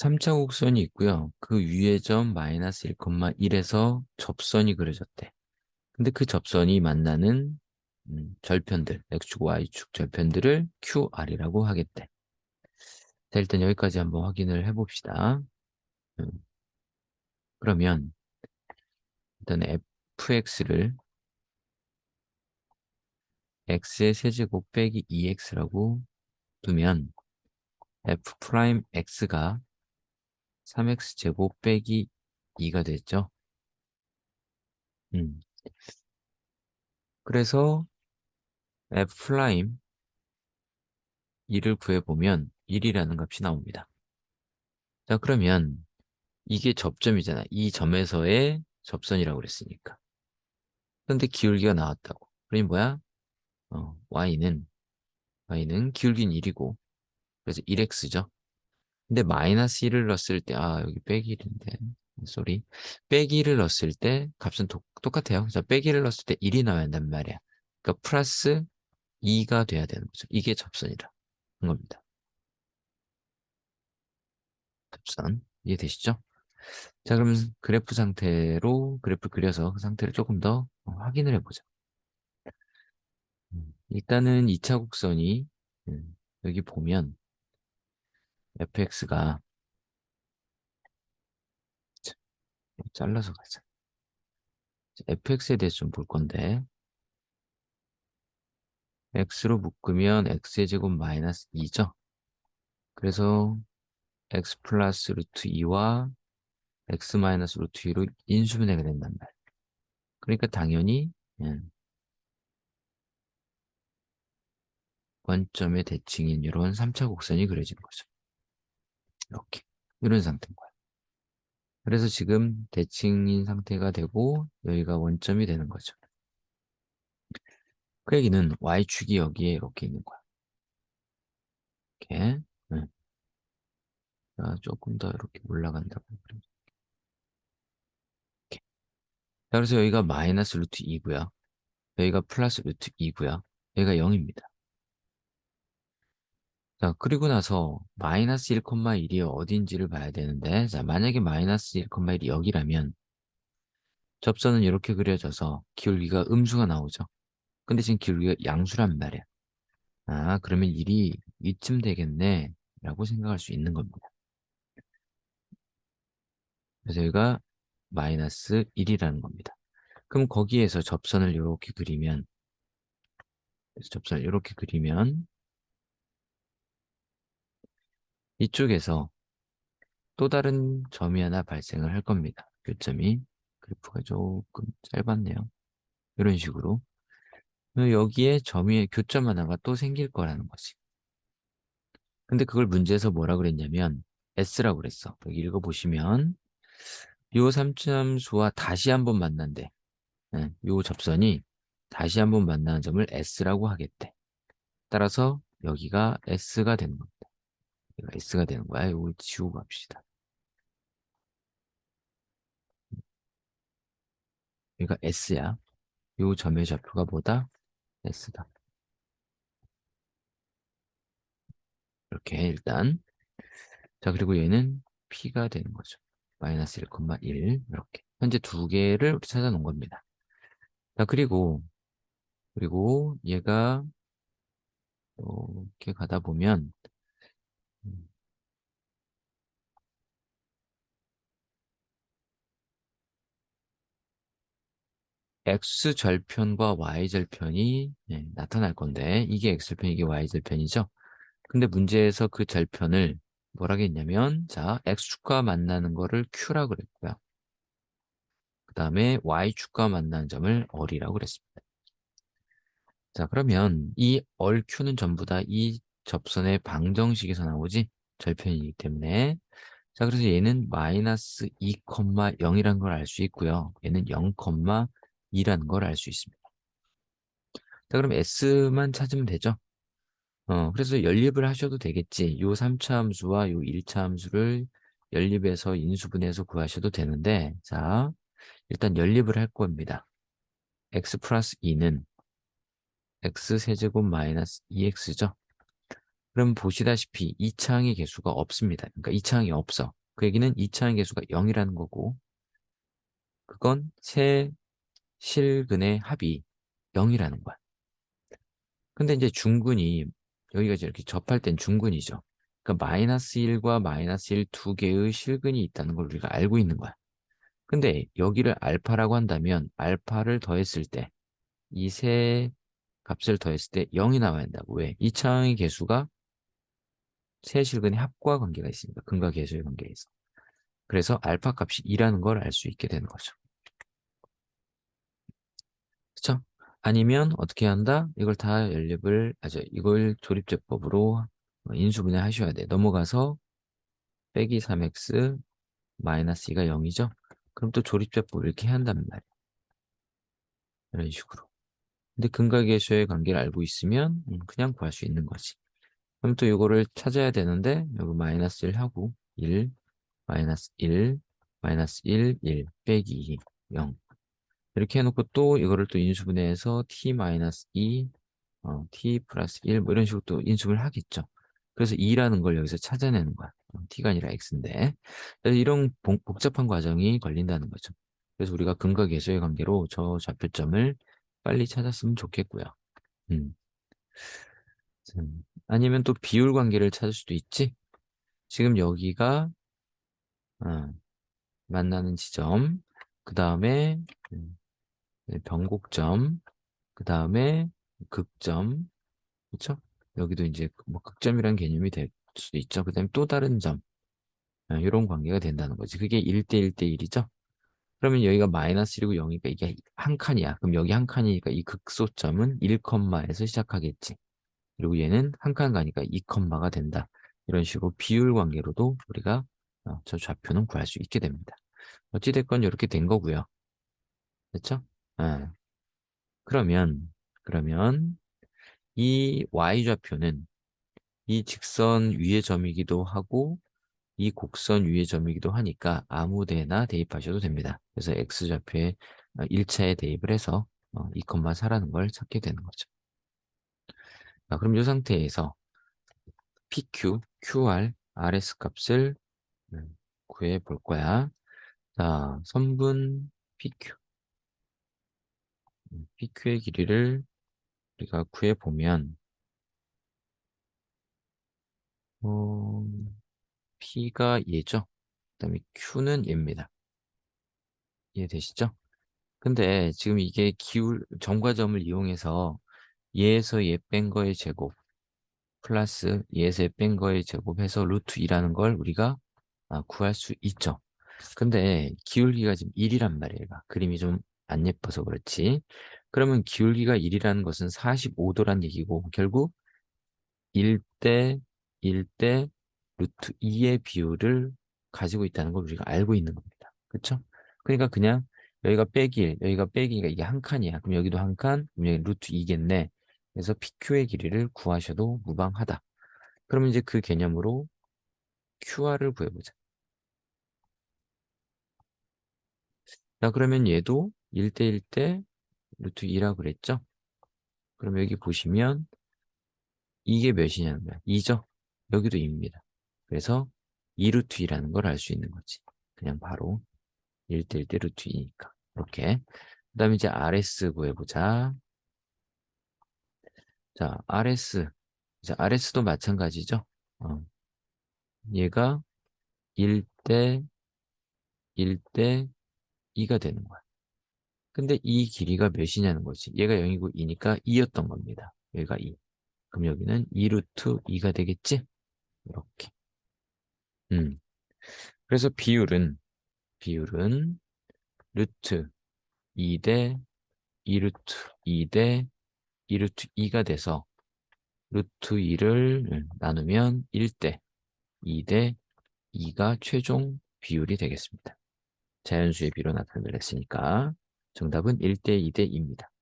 3차 곡선이 있고요. 그 위의 점 마이너스 1,1에서 접선이 그려졌대. 근데 그 접선이 만나는 음, 절편들, x축, y축 절편들을 QR이라고 하겠대. 자, 일단 여기까지 한번 확인을 해봅시다. 음, 그러면 일단 fx를 x의 세제곱 빼기 2x라고 두면 f 프라임 x가 3x 제곱 빼기 2가 됐죠. 음. 그래서 f 프라임 2를 구해보면 1이라는 값이 나옵니다. 자, 그러면 이게 접점이잖아. 이 점에서의 접선이라고 그랬으니까. 그런데 기울기가 나왔다고. 그러니 뭐야? 어, y는 y는 기울기는 1이고 그래서 1x죠. 근데 마이너스 1을 넣었을 때, 아, 여기 빼기 1인데, 쏘리. 빼기 1을 넣었을 때 값은 도, 똑같아요. 그래서 빼기 1을 넣었을 때 1이 나와야 한단 말이야. 그러니까 플러스 2가 돼야 되는 거죠. 이게 접선이라. 는 겁니다. 접선. 이해되시죠? 자, 그럼 그래프 상태로 그래프 그려서 그 상태를 조금 더 확인을 해보자. 음, 일단은 2차 곡선이 음, 여기 보면 fx가 잘라서 가자. fx에 대해서 좀 볼 건데 x로 묶으면 x의 제곱 마이너스 2죠. 그래서 x 플러스 루트 2와 x 마이너스 루트 2로 인수분해가 된단 말이에요. 그러니까 당연히 음, 원점의 대칭인 이런 3차 곡선이 그려지는 거죠. 이렇게 이런 상태인 거야. 그래서 지금 대칭인 상태가 되고 여기가 원점이 되는 거죠. 그 얘기는 y축이 여기에 이렇게 있는 거야. 이렇게 네. 자, 조금 더 이렇게 올라간다고 이렇게. 자, 그래서 여기가 마이너스 루트 2고요. 여기가 플러스 루트 2고요. 여기가 0입니다. 자, 그리고 나서 마이너스 1,1이 어딘지를 봐야 되는데 자, 만약에 마이너스 1,1이 여기라면 접선은 이렇게 그려져서 기울기가 음수가 나오죠. 근데 지금 기울기가 양수란 말이야. 아, 그러면 1이 이쯤 되겠네 라고 생각할 수 있는 겁니다. 그래서 여기가 마이너스 1이라는 겁니다. 그럼 거기에서 접선을 이렇게 그리면 접선을 이렇게 그리면 이쪽에서 또 다른 점이 하나 발생을 할 겁니다. 교점이 그래프가 조금 짧았네요. 이런 식으로 여기에 점이 교점 하나가 또 생길 거라는 거지. 근데 그걸 문제에서 뭐라 그랬냐면 S라고 그랬어. 여기 읽어보시면 요 3참수와 다시 한번 만난대. 네, 요 접선이 다시 한번 만나는 점을 S라고 하겠대. 따라서 여기가 S가 되는 겁니다. 여기가 S가 되는 거야. 이거 지우고 갑시다. 여기가 S야. 요 점의 좌표가 뭐다? S다. 이렇게 일단 자 그리고 얘는 P가 되는 거죠. 마이너스 1,1 이렇게 현재 두 개를 찾아 놓은 겁니다. 자 그리고 그리고 얘가 이렇게 가다 보면 x 절편과 y 절편이 네, 나타날 건데 이게 x 절편 이게 y 절편이죠. 근데 문제에서 그 절편을 뭐라고 했냐면 자 x축과 만나는 거를 q라고 그랬고요. 그 다음에 y축과 만나는 점을 얼이라고 그랬습니다. 자 그러면 이 얼q는 전부 다 이 접선의 방정식에서 나오지 절편이기 때문에 자 그래서 얘는 마이너스 2,0이라는 걸알 수 있고요. 얘는 0,2라는 걸 알 수 있습니다. 자 그럼 s만 찾으면 되죠. 어, 그래서 연립을 하셔도 되겠지. 요 3차 함수와 요 1차 함수를 연립해서 인수분해해서 구하셔도 되는데, 자, 일단 연립을 할 겁니다. x 플러스 2는 x 세제곱 마이너스 2x죠. 그럼 보시다시피 이차항의 개수가 없습니다. 그러니까 이차항이 없어. 그 얘기는 이차항의 개수가 0이라는 거고 그건 세 실근의 합이 0이라는 거야. 근데 이제 중근이 여기가 이렇게 접할 땐 중근이죠. 그러니까 마이너스 1과 마이너스 1 두 개의 실근이 있다는 걸 우리가 알고 있는 거야. 근데 여기를 알파라고 한다면 알파를 더했을 때 이 세 값을 더했을 때 0이 나와야 한다고. 왜? 이 차항의 개수가 세 실근의 합과 관계가 있습니다. 근과 계수의 관계에 서 그래서 알파 값이 2라는 걸 알 수 있게 되는 거죠. 그쵸? 아니면 어떻게 한다? 이걸 다 연립을, 아죠. 이걸 조립제법으로 인수분해 하셔야 돼. 넘어가서 빼기 3x 마이너스 2가 0이죠? 그럼 또 조립제법 이렇게 한단 말이야. 이런 식으로. 근데 근과 계수의 관계를 알고 있으면 음, 그냥 구할 수 있는 거지. 그럼 또 이거를 찾아야 되는데 여기 마이너스 1 하고 1, 마이너스 1, 마이너스 1, 1 빼기 0 이렇게 해놓고 또 이거를 또 인수분해해서 t 마이너스 2, 어, t 플러스 1 뭐 이런 식으로 또 인수분을 하겠죠. 그래서 2라는 걸 여기서 찾아내는 거야. 어, t가 아니라 x인데. 이런 복잡한 과정이 걸린다는 거죠. 그래서 우리가 근과 계수의 관계로 저 좌표점을 빨리 찾았으면 좋겠고요. 음. 아니면 또 비율 관계를 찾을 수도 있지. 지금 여기가 어, 만나는 지점, 그 다음에 음, 네, 변곡점, 그 다음에 극점, 그렇죠? 여기도 이제 뭐 극점이란 개념이 될 수도 있죠. 그 다음에 또 다른 점, 이런 어, 관계가 된다는 거지. 그게 1대 1대 1이죠. 그러면 여기가 마이너스 1이고 0이니까 이게 한 칸이야. 그럼 여기 한 칸이니까 이 극소점은 1컴마에서 시작하겠지. 그리고 얘는 한 칸 가니까 2컴마가 된다. 이런 식으로 비율 관계로도 우리가 어, 저 좌표는 구할 수 있게 됩니다. 어찌됐건 이렇게 된 거고요. 됐죠? 아. 그러면 그러면 이 y좌표는 이 직선 위의 점이기도 하고 이 곡선 위의 점이기도 하니까 아무 데나 대입하셔도 됩니다. 그래서 x좌표에 1차에 대입을 해서 2,4라는 어, 걸 찾게 되는 거죠. 자, 그럼 이 상태에서 PQ, QR, RS 값을 음, 구해 볼 거야. 자, 선분 PQ. 음, PQ의 길이를 우리가 구해 보면 어, P가 얘죠. 그 다음에 Q는 얘입니다. 이해되시죠? 근데 지금 이게 기울 점과 점을 이용해서 얘에서 얘 뺀 거의 제곱 플러스 얘에서 얘 뺀 거의 제곱해서 루트 2라는 걸 우리가 아, 구할 수 있죠. 근데 기울기가 지금 1이란 말이에요. 그림이 좀 안 예뻐서 그렇지. 그러면 기울기가 1이라는 것은 45도란 얘기고 결국 1대 1대 루트 2의 비율을 가지고 있다는 걸 우리가 알고 있는 겁니다. 그렇죠? 그러니까 그냥 여기가 빼기 1, 여기가 빼기가 이게 한 칸이야. 그럼 여기도 한 칸, 그럼 여기 루트 2겠네. 그래서 PQ의 길이를 구하셔도 무방하다. 그러면 이제 그 개념으로 QR을 구해보자. 자, 그러면 얘도 1대1 대 루트 2라고 그랬죠? 그럼 여기 보시면 이게 몇이냐는 거야. 2죠? 여기도 2입니다. 그래서 2루트 2라는 걸 알 수 있는 거지. 그냥 바로 1대1 대 루트 2니까. 이렇게. 그 다음에 이제 RS 구해보자. 자, RS. 이제 RS도 마찬가지죠. 어. 얘가 1대 1대 2가 되는 거야. 근데 이 길이가 몇이냐는 거지. 얘가 0이고 2니까 2였던 겁니다. 얘가 2. 그럼 여기는 2루트 2가 되겠지? 이렇게. 음. 그래서 비율은, 비율은 루트 2 대 2루트 2 대 2루트 2가 돼서 루트 2를 나누면 1대 2 대 2가 최종 비율이 되겠습니다. 자연수의 비로 나타내을 했으니까 정답은 1대 2대 2입니다.